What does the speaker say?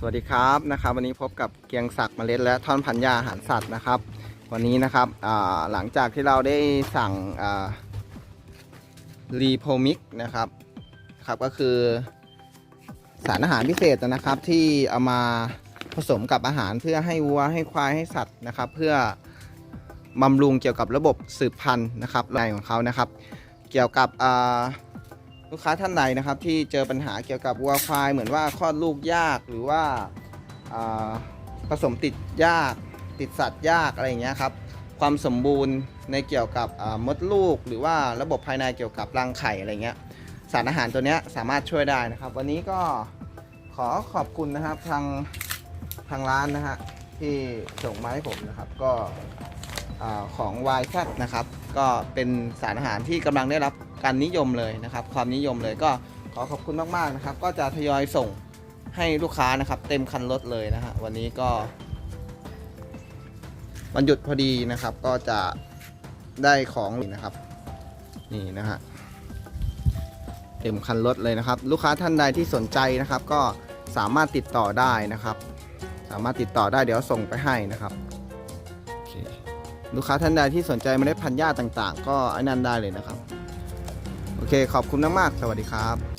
สวัสดีครับนะครับ วันนี้พบกับเกียงศักดิ์เมล็ดและท่อนพันยาอาหารสัตว์นะครับ วันนี้นะครับหลังจากที่เราได้สั่งรีโพมิกนะครับครับ ก็คือสารอาหารพิเศษนะครับที่เอามาผสมกับอาหารเพื่อให้วัวให้ควายให้สัตว์นะครับ เพื่อบำรุงเกี่ยวกับระบบสืบพันธุ์นะครับในของเขานะครับ เกี่ยวกับ ลูกค้าท่านใดนะครับ ที่เจอปัญหาเกี่ยวกับวัวควาย เหมือนว่าคลอดลูกยากหรือว่าผสมติดยากติดสัตว์ยากอะไรอย่างเงี้ยครับความสมบูรณ์ในเกี่ยวกับมดลูก หรือว่าระบบภายในเกี่ยวกับรังไข่อะไรเงี้ยสารอาหารตัวเนี้ยสามารถช่วยได้นะครับ วันนี้ก็ขอขอบคุณนะครับทางทางร้านนะฮะที่ส่งมาให้ผมนะครับ ก็ อาของ y ซนะครับ ก็เป็นสารอาหารที่กำลังได้รับการนิยมเลยนะครับ ความนิยมเลยก็ขอขอบคุณมากๆนะครับ ก็จะทยอยส่งให้ลูกค้านะครับเต็มคันรถเลยนะฮะวันนี้ก็วันหยุดพอดีนะครับ ก็จะได้ของนะครับ นี่นะฮะเต็มคันรถเลยนะครับ ลูกค้าท่านใดที่สนใจนะครับ ก็สามารถติดต่อได้นะครับ สามารถติดต่อได้เดี๋ยวส่งไปให้นะครับ โอเค ลูกค้าท่านใดที่สนใจเมล็ดพันธุ์หญ้าต่าง ๆ ก็อนั่นได้เลยนะครับ โอเคขอบคุณมากๆสวัสดีครับ